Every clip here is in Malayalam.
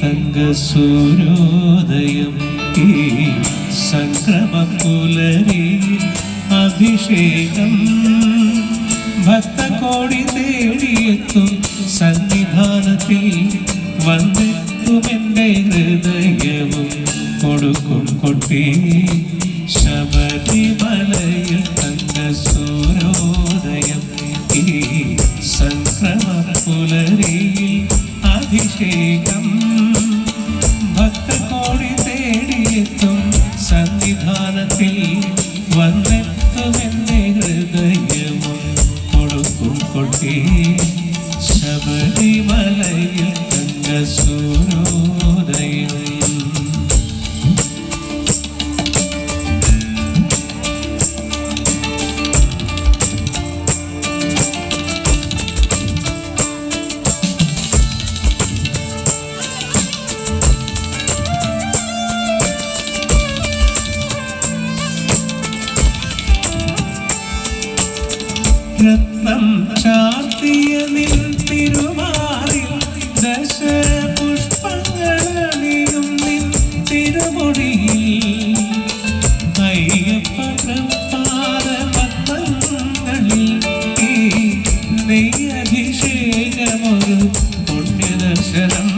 തങ്കസൂര്യോദയം ഈ സംക്രമപുലരിയിൽ അഭിഷേകം. ഭക്തകോടി തേടിയെത്തും സന്നിധാനത്തിൽ വന്നെത്തുമെന്റെ ഹൃദയവും. കൊടുക്കും കൊട്ടി ശബരിമലയിൽ തങ്കസൂര്യോദയം ഈ സംക്രമപുലരിയിൽ അഭിഷേകം വന്നെത്തുമെന്നെ ഹൃദയവും കൊടുക്കും കൊട്ടി ശബരിമലയിൽ തങ്കസൂരോദയം രത്നം ചാർത്തിയ നിൻ ദശ ദശപുഷ്പങ്ങളണിയും നിൻ തിരുമുടിയിൽ. അയ്യപ്പ പത്മങ്ങളിൽ ഈ നെയ്യഭിഷേകമൊരു പുണ്യദർശനം.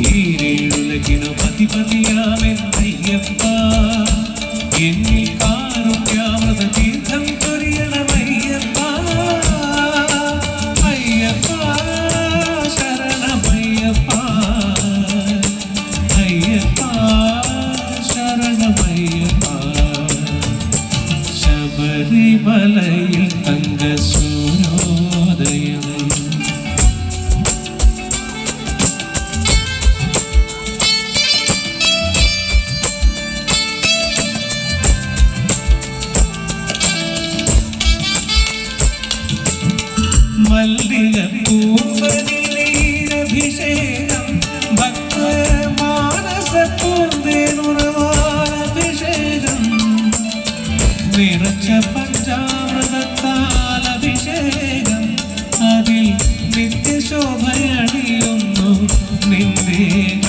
ഈരേഴുലകിനു പതിപതിയാമെൻ എന്നിൽ കാരുണ്യാമൃത மலையில் தங்க சூரோதயம் மல்லிக பூம்பதிலே அபிஷேகம் பக்த மானச பூந்தேனுரா. നിത്യശോഭയണിയുന്നു നിന്ദേഹം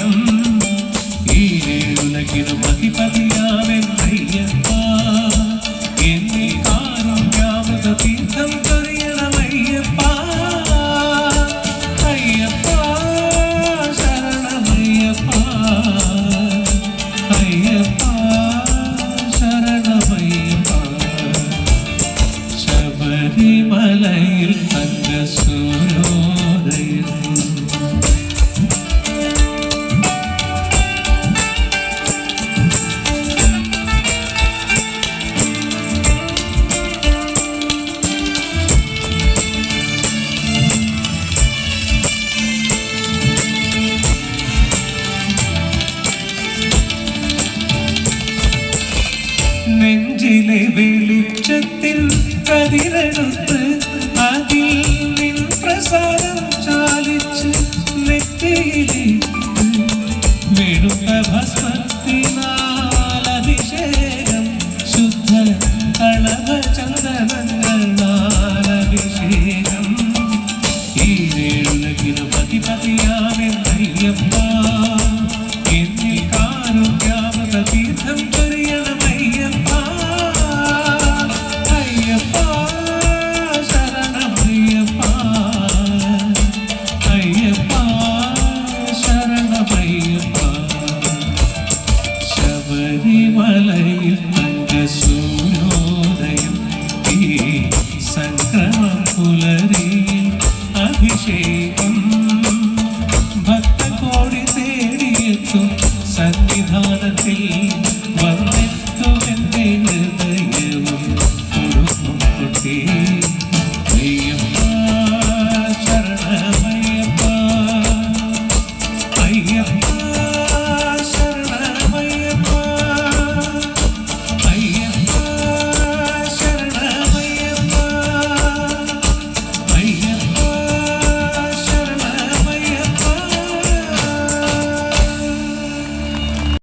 നെഞ്ചിലെ വെളിച്ചത്തിൽ കതിരെടുത്ത് അതിൽ നിൻ പ്രസാദം ചാലിച്ച് നെറ്റിയിലേക്ക് വെളുത്ത ഭസ്മത്തിനാൽ ശുദ്ധ കളവ ചന്ദനങ്ങളാൽ അഭിഷേകം ഈരേഴുലകിനു പതിപതിയാമെന്നയ്യപ്പ